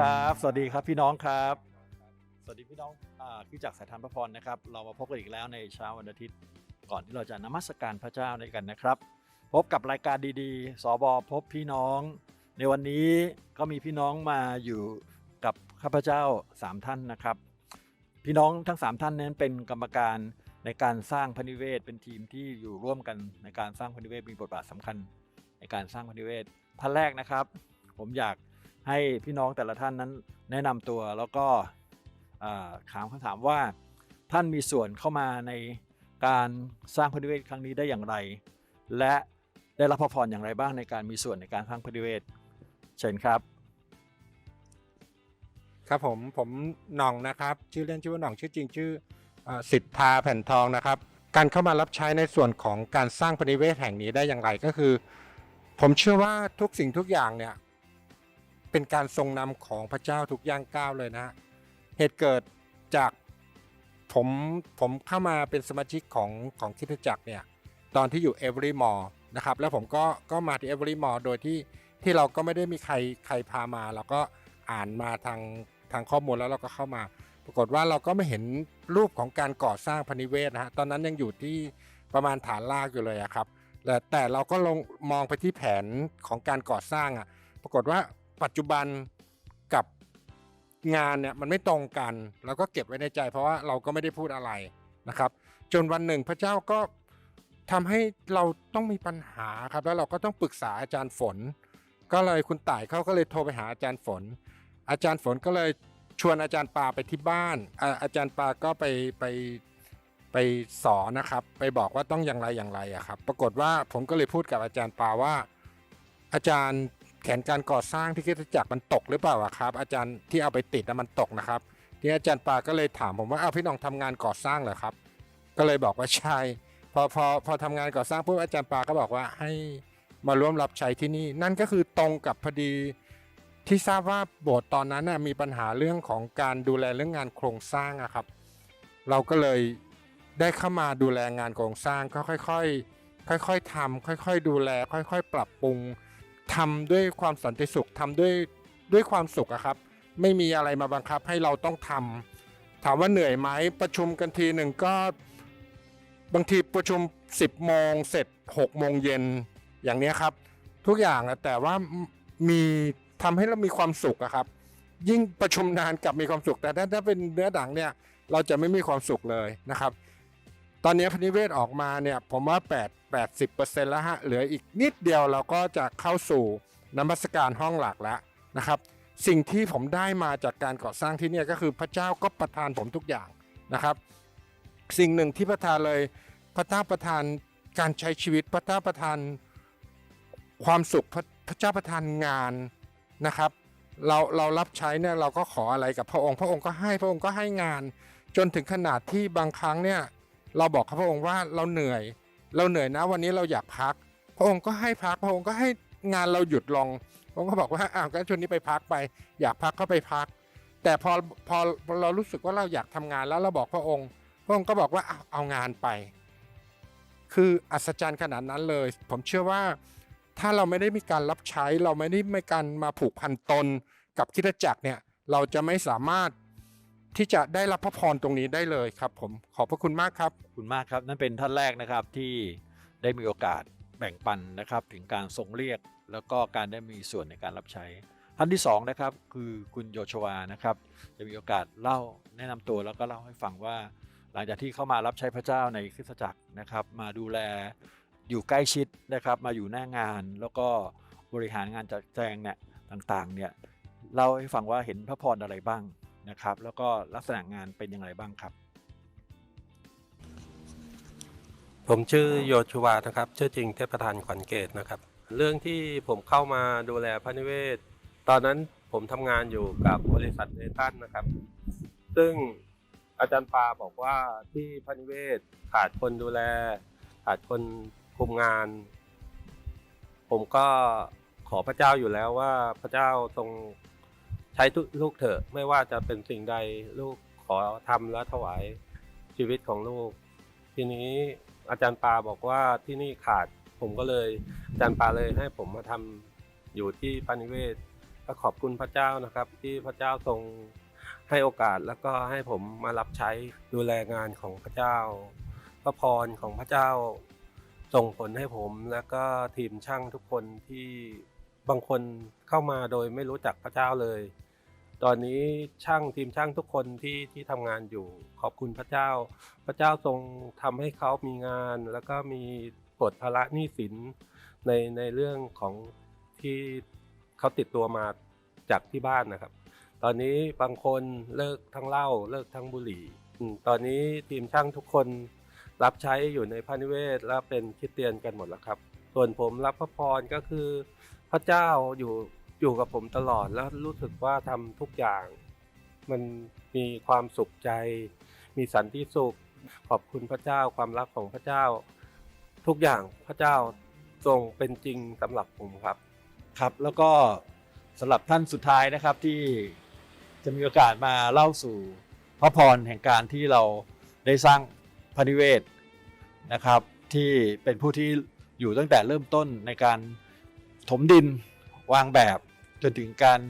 ครับ สวัสดีครับพี่น้องครับ สวัสดีพี่น้องอ่าคือจากสายทานพระพรนะครับ เรามาพบกันอีกแล้วในเช้าวันอาทิตย์ ก่อนที่เราจะนมัสการพระเจ้าในกันนะครับ พบกับรายการดีๆ สบพบพี่น้อง ในวันนี้ก็มีพี่น้องมาอยู่กับข้าพเจ้า 3 ท่านนะครับ พี่น้องทั้ง 3 ท่านนั้นเป็นกรรมการในการสร้างพระนิเวศ เป็นทีมที่อยู่ร่วมกันในการสร้างพระนิเวศมีบทบาทสำคัญ ในการสร้างพระนิเวศท่านแรกนะครับ ผมอยาก ให้พี่น้องแต่ละท่านนั้นแนะนำตัวแล้วก็อ่าถามคำถามว่าท่านมีส่วนเข้ามาในการสร้างพระนิเวศครั้งนี้ได้อย่างไร และได้รับพระพรอย่างไรบ้างในการมีส่วนในการสร้างพระนิเวศเชิญครับ ครับผมผมหน่องนะครับ ชื่อเล่นชื่อว่าหน่องชื่อจริงชื่ออสิทธาแผ่นทองนะครับ การเข้ามารับใช้ในส่วนของการสร้างปณิเวศแห่งนี้ได้อย่างไรก็คือ ผมเชื่อว่าทุกสิ่งทุกอย่างเนี่ย เป็นการทรงนำของพระเจ้าทุกย่างก้าวเลยนะฮะเหตุเกิดจากผมผมเข้ามาเป็นสมาชิกของของคิดจักรเนี่ยตอนที่อยู่เอเวอรี่มอลนะครับแล้วผมก็ก็มาที่เอเวอรี่มอลโดยที่ที่เราก็ไม่ได้มีใครใครพามาเราก็อ่านมาทางทางข้อมูลแล้วเราก็เข้ามา ปรากฏว่าเราก็ไม่เห็นรูปของการก่อสร้างพนิเวศนะฮะตอนนั้นยังอยู่ที่ประมาณฐานรากอยู่เลยอะครับแต่แต่เราก็ลงมองไปที่แผนของการก่อสร้างอะปรากฏว่า ปัจจุบันกับงานเนี่ยมันไม่ตรงกันเราก็เก็บไว้ในใจ เพราะว่าเราก็ไม่ได้พูดอะไรนะครับ จนวันหนึ่งพระเจ้าก็ทำให้เราต้องมีปัญหาครับ แล้วเราก็ต้องปรึกษาอาจารย์ฝน ก็เลยคุณต่ายเขาก็เลยโทรไปหาอาจารย์ฝน อาจารย์ฝนก็เลยชวนอาจารย์ปาไปที่บ้าน อาอาจารย์ปาก็ไปไปไปสอนนะครับ ไปบอกว่าต้องอย่างไรอย่างไรอะครับ ปรากฏว่าผมก็เลยพูดกับอาจารย์ปาว่า อาจารย์ นการก่อสร้างที่คริสตจักรมันตกหรือเปล่าครับ อาจารย์ที่เอาไปติดนะมันตกนะครับที่อาจารย์ปาก็เลยถามผมว่าอ้าวพี่น้องทำงานก่อสร้างเหรอครับ ก็เลยบอกว่าใช่พอพอพอทำงานก่อสร้างปุ๊บอาจารย์ปาก็บอกว่าให้มาร่วมรับใช้ที่นี่ นั่นก็คือตรงกับพอดีที่ทราบว่าโบสถ์ตอนนั้นนะมีปัญหาเรื่องของการดูแลเรื่องงานโครงสร้างอะครับ เราก็เลยได้เข้ามาดูแลงานโครงสร้างก็ค่อยๆค่อยๆทำค่อย ๆ ดูแล ค่อย ๆ ปรับปรุง ทำด้วยความสันติสุขทำด้วยด้วยความสุขอะครับ ไม่มีอะไรมาบังคับให้เราต้องทำถามว่าเหนื่อยไหมประชุมกันทีหนึ่งก็ บางทีประชุม 10โมงเสร็จ6โมงเย็นอย่างนี้ครับ ทุกอย่างอะแต่ว่ามีทำให้เรามีความสุขอะครับ ยิ่งประชุมนานกลับมีความสุข แต่ถ้าถ้าเป็นเนื้อดังเนี่ยเราจะไม่มีความสุขเลยนะครับ ตอนนี้พนิเวศออกมาเนี่ยผมว่า 8 80%แล้วฮะเหลืออีกนิดเดียวเราก็จะเข้าสู่นมัสการห้องหลักแล้วนะครับ สิ่งที่ผมได้มาจากการก่อสร้างที่นี่ก็คือพระเจ้าก็ประทานผมทุกอย่างนะครับ สิ่งหนึ่งที่ประทานเลยพระเจ้าประทานการใช้ชีวิตพระเจ้าประทานความสุขพระพระเจ้าประทานงานนะครับ เราเรารับใช้เนี่ยเราก็ขออะไรกับพระองค์ พระองค์ก็ให้พระองค์ก็ให้งาน จนถึงขนาดที่บางครั้งเนี่ยเราบอกกับพระองค์ว่าเราเหนื่อย เราเหนื่อยนะวันนี้เราอยากพัก พระองค์ก็ให้พักพระองค์ก็ให้งานเราหยุดลงพระองค์ก็บอกว่าอ้าวก็ชวนนี้ไปพักไป อยากพักก็ไปพัก แต่พอพอเรารู้สึกว่าเราอยากทำงานแล้วเราบอกพระองค์ พระองค์ก็บอกว่าเอาเอางานไป คืออัศจรรย์ขนาดนั้นเลย ผมเชื่อว่าถ้าเราไม่ได้มีการรับใช้เราไม่ได้มีการมาผูกพันตนกับคริสตจักรเนี่ยเราจะไม่สามารถ ที่จะได้รับพระพรตรงนี้ได้เลยครับ ผมขอบพระคุณมากครับ ขอบคุณมากครับ นั่นเป็นท่านแรกนะครับที่ได้มีโอกาสแบ่งปันนะครับ ถึงการทรงเรียกแล้วก็การได้มีส่วนในการรับใช้ ท่านที่สองนะครับคือคุณโยชวานะครับจะมีโอกาสเล่าแนะนำตัวแล้วก็เล่าให้ฟังว่า หลังจากที่เข้ามารับใช้พระเจ้าในคริสตจักรนะครับ มาดูแลอยู่ใกล้ชิดนะครับ มาอยู่หน้างานแล้วก็บริหารงานจัดแจงเนี่ยต่างๆเนี่ยเล่าให้ฟังว่าเห็นพระพรอะไรบ้าง นะครับ แล้วก็ลักษณะงานเป็นอย่างไรบ้างครับ ผมชื่อโยชูวานะครับชื่อจริงเทพประธานขวัญเกตนะครับ เรื่องที่ผมเข้ามาดูแลพระนิเวศ ตอนนั้นผมทำงานอยู่กับบริษัทเนตันนะครับ ซึ่งอาจารย์ปาบอกว่าที่พระนิเวศขาดคนดูแล ขาดคนคุมงาน ผมก็ขอพระเจ้าอยู่แล้วว่าพระเจ้าทรง ช้ลูกเถอะไม่ว่าจะเป็นสิ่งใดลูกขอทำและถวายชีวิตของลูก ทีนี้อาจารย์ปาบอกว่าที่นี่ขาดผมก็เลยอาจารย์ปาเลยให้ผมมาทำอยู่ที่ปานิเวศก็ขอบคุณพระเจ้านะครับ ที่พระเจ้าทรงให้โอกาสแล้วก็ให้ผมมารับใช้ดูแลงานของพระเจ้า พระพรของพระเจ้าส่งผลให้ผมแล้วก็ทีมช่างทุกคนที่บางคนเข้ามาโดยไม่รู้จักพระเจ้าเลย ตอนนี้ช่างทีมช่างทุกคนที่ที่ทำงานอยู่ ขอบคุณพระเจ้า พระเจ้าทรงทำให้เขามีงาน แล้วก็มีปลดภาระหนี้สินในในเรื่องของที่เขาติดตัวมาจากที่บ้านนะครับ ตอนนี้บางคนเลิกทั้งเหล้าเลิกทั้งบุหรี่ ตอนนี้ทีมช่างทุกคนรับใช้อยู่ในพระนิเวศและเป็นคริสเตียนกันหมดแล้วครับ ส่วนผมรับพระพรก็คือพระเจ้าอยู่ อยู่กับผมตลอดแล้วรู้สึกว่าทำทุกอย่าง มันมีความสุขใจ มีสันติสุข ขอบคุณพระเจ้าความรักของพระเจ้า ทุกอย่างพระเจ้าทรงเป็นจริงสำหรับผมครับ ครับแล้วก็สำหรับท่านสุดท้ายนะครับที่จะมีโอกาสมาเล่าสู่พระพรแห่งการที่เราได้สร้างพนิเวศนะครับ ที่เป็นผู้ที่อยู่ตั้งแต่เริ่มต้นในการถมดินวางแบบ จนถึงการ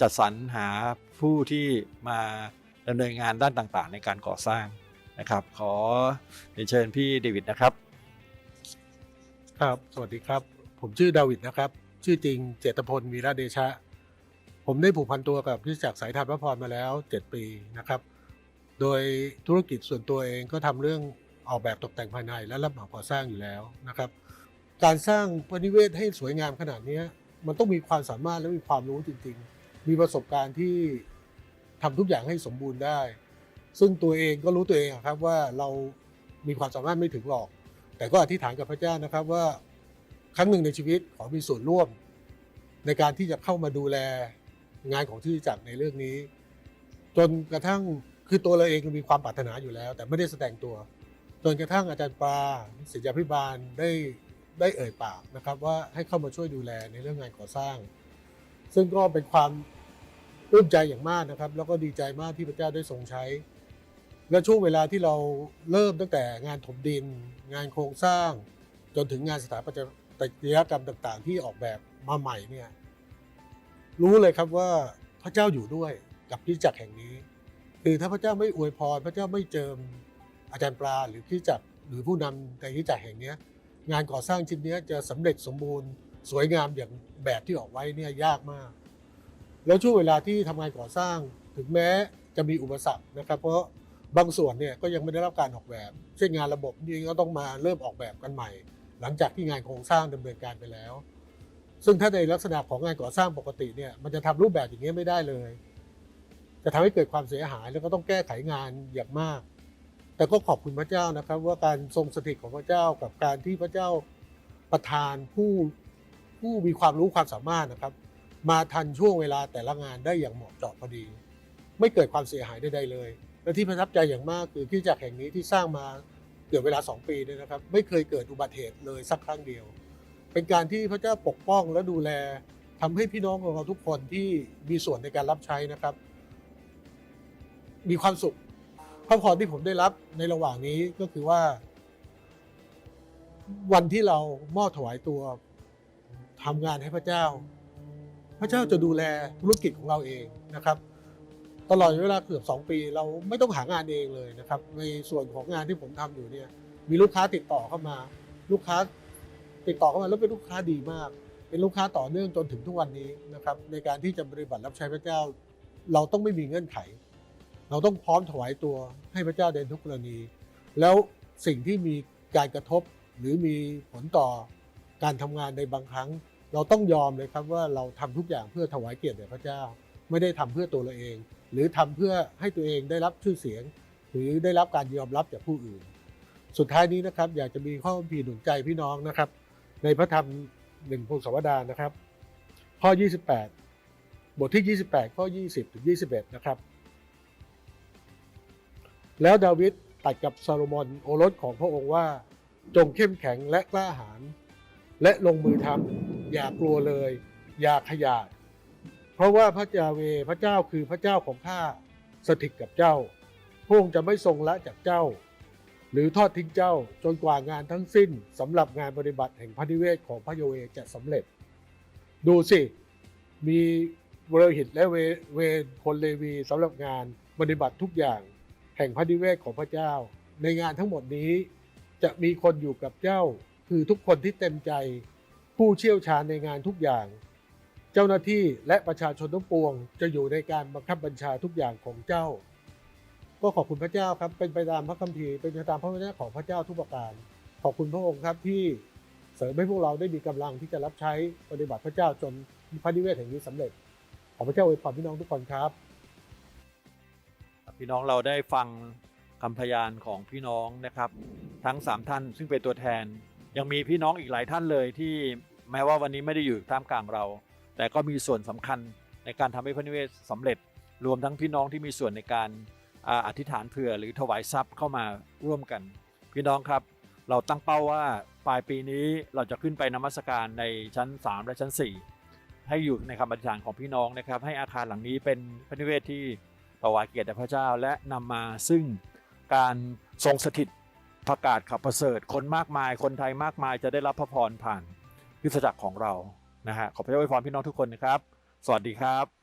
จัดสรรหาผู้ที่มาดำเนินงานด้านต่างๆ ในการก่อสร้างนะครับ ขอเชิญพี่เดวิดนะครับ ครับ สวัสดีครับ ผมชื่อดาวิดนะครับ ชื่อจริงเจตพลวีระเดชะ ผมได้ผูกพันตัวกับคริสตจักสายทานพระพรมาแล้ว 7 ปีนะครับ โดยธุรกิจส่วนตัวเองก็ทำเรื่องออกแบบตกแต่งภายในและรับเหมาก่อสร้างอยู่แล้วนะครับ การสร้างพระนิเวศให้สวยงามขนาดนี้ มันต้องมีความสามารถและมีความรู้จริง ๆ มีประสบการณ์ที่ทำทุกอย่างให้สมบูรณ์ได้ ซึ่งตัวเองก็รู้ตัวเองครับว่าเรามีความสามารถไม่ถึงหรอก แต่ก็อธิษฐานกับพระเจ้านะครับว่าครั้งหนึ่งในชีวิตขอมีส่วนร่วม ในการที่จะเข้ามาดูแลงานของที่จักในเรื่องนี้ จนกระทั่งคือตัวเราเองมีความปรารถนาอยู่แล้ว แต่ไม่ได้แสดงตัว จนกระทั่งอาจารย์ปลาศิษยาพิบาลได้ ได้เอ่ยปากนะครับ ว่าให้เข้ามาช่วยดูแลในเรื่องงานก่อสร้าง ซึ่งก็เป็นความปลื้มใจอย่างมากนะครับ แล้วก็ดีใจมากที่พระเจ้าได้ทรงใช้ และช่วงเวลาที่เราเริ่มตั้งแต่งานถมดิน งานโครงสร้าง จนถึงงานสถาปัตยกรรมต่างๆ ที่ออกแบบมาใหม่เนี่ยรู้เลยครับว่าพระเจ้าอยู่ด้วยกับคริสตจักรแห่งนี้ คือถ้าพระเจ้าไม่อวยพร พระเจ้าไม่เจิมอาจารย์ปลาหรือคริสตจักรหรือผู้นำในคริสตจักรแห่งนี้ งานก่อสร้างชิ้นนี้จะสำเร็จสมบูรณ์ สวยงามอย่างแบบที่ออกไว้เนี่ยยากมาก แล้วช่วงเวลาที่ทำงานก่อสร้างถึงแม้จะมีอุปสรรคนะครับ เพราะบางส่วนเนี่ยก็ยังไม่ได้รับการออกแบบ เช่นงานระบบนี่ก็ต้องมาเริ่มออกแบบกันใหม่ หลังจากที่งานโครงสร้างดำเนินการไปแล้ว ซึ่งถ้าในลักษณะของงานก่อสร้างปกติเนี่ยมันจะทำรูปแบบอย่างนี้ยไม่ได้เลย จะทำให้เกิดความเสียหายแล้วก็ต้องแก้ไขงานอย่างมาก แต่ก็ขอบคุณพระเจ้านะครับ ว่าการทรงสถิตของพระเจ้ากับการที่พระเจ้าประทานผู้ผู้มีความรู้ความสามารถนะครับ มาทันช่วงเวลาแต่ละงานได้อย่างเหมาะเจาะพอดี ไม่เกิดความเสียหายใดๆเลย และที่ประทับใจอย่างมากคือที่จากแห่งนี้ที่สร้างมาเกือบเวลา 2 ปีเนี่ยนะครับ ไม่เคยเกิดอุบัติเหตุเลยสักครั้งเดียว เป็นการที่พระเจ้าปกป้องและดูแลทำให้พี่น้องของเราทุกคนที่มีส่วนในการรับใช้นะครับ มีความสุข พระพรที่ผมได้รับในระหว่างนี้ก็คือว่า วันที่เรามอบถวายตัวทำงานให้พระเจ้า พระเจ้าจะดูแลธุรกิจของเราเองนะครับ ตลอดเวลาเกือบ 2 ปี เราไม่ต้องหางานเองเลยนะครับ ในส่วนของงานที่ผมทำอยู่เนี่ย มีลูกค้าติดต่อเข้ามา ลูกค้าติดต่อเข้ามาแล้วเป็นลูกค้าดีมาก เป็นลูกค้าต่อเนื่องจนถึงทุกวันนี้นะครับ ในการที่จะปฏิบัติรับใช้พระเจ้า เราต้องไม่มีเงื่อนไข เราต้องพร้อมถวายตัวให้พระเจ้าในทุกกรณี แล้วสิ่งที่มีการกระทบหรือมีผลต่อการทำงานในบางครั้ง เราต้องยอมเลยครับว่าเราทำทุกอย่างเพื่อถวายเกียรติแด่พระเจ้า ไม่ได้ทำเพื่อตัวเราเอง หรือทำเพื่อให้ตัวเองได้รับชื่อเสียง หรือได้รับการยอมรับจากผู้อื่น สุดท้ายนี้นะครับอยากจะมีข้อพีหนุนใจพี่น้องนะครับ ในพระธรรมหนึ่งพงศาวดารนะครับ ข้อ 28 บทที่ 28 ข้อ 20ถึง21 นะครับ แล้วดาวิดตัดกับซาโลมอนโอรสของพระองค์ว่า จงเข้มแข็งและกล้าหาญและลงมือทำอย่ากลัวเลย อย่าขยาดเพราะว่าพระยาเวพระเจ้าคือพระเจ้าของข้าสถิตกับเจ้า พระองค์จะไม่ทรงละจากเจ้า หรือทอดทิ้งเจ้าจนกว่างานทั้งสิ้นสำหรับงานปฏิบัติแห่งพระนิเวศของพระยาเวจะสำเร็จ ดูสิ มีเวรหิตและเวเวรพลเลวีสำหรับงานปฏิบัติทุกอย่าง แห่งพระนิเวศของพระเจ้า ในงานทั้งหมดนี้จะมีคนอยู่กับเจ้า คือทุกคนที่เต็มใจ ผู้เชี่ยวชาญในงานทุกอย่าง เจ้าหน้าที่และประชาชนทุกปวง จะอยู่ในการบังคับบัญชาทุกอย่างของเจ้า ก็ขอบคุณพระเจ้าครับ เป็นไปตามพระคัมภีร์เป็นไปตามพระวจนะของพระเจ้าทุกประการ ขอบคุณพระองค์ครับที่เสริมให้พวกเราได้มีกำลังที่จะรับใช้ปฏิบัติพระเจ้าจนพระนิเวศแห่งนี้สำเร็จขอพระเจ้าอวยพรพี่น้องทุกคนครับ พี่น้องเราได้ฟังคำพยานของพี่น้องนะครับ ทั้ง 3 ท่านซึ่งเป็นตัวแทน ยังมีพี่น้องอีกหลายท่านเลยที่แม้ว่าวันนี้ไม่ได้อยู่ท่ามกลางเรา แต่ก็มีส่วนสำคัญในการทำให้พระนิเวศสำเร็จ รวมทั้งพี่น้องที่มีส่วนในการอ่าอธิษฐานเผื่อหรือถวายทรัพย์เข้ามาร่วมกัน พี่น้องครับ เราตั้งเป้าว่าปลายปีนี้เราจะขึ้นไปนมัสการในชั้น 3 และชั้น 4 ให้อยู่ในคำอธิษฐานของพี่น้องนะครับ ให้อาคารหลังนี้เป็นพระนิเวศที่ ถวายเกียรติพระเจ้าและนำมาซึ่งการทรงสถิตประกาศข่าวประเสริฐ คนมากมายคนไทยมากมายจะได้รับพระพรผ่านพิสจักรของเรานะฮะขอพระเจ้าอวยพรพี่น้องทุกคนนะครับ สวัสดีครับ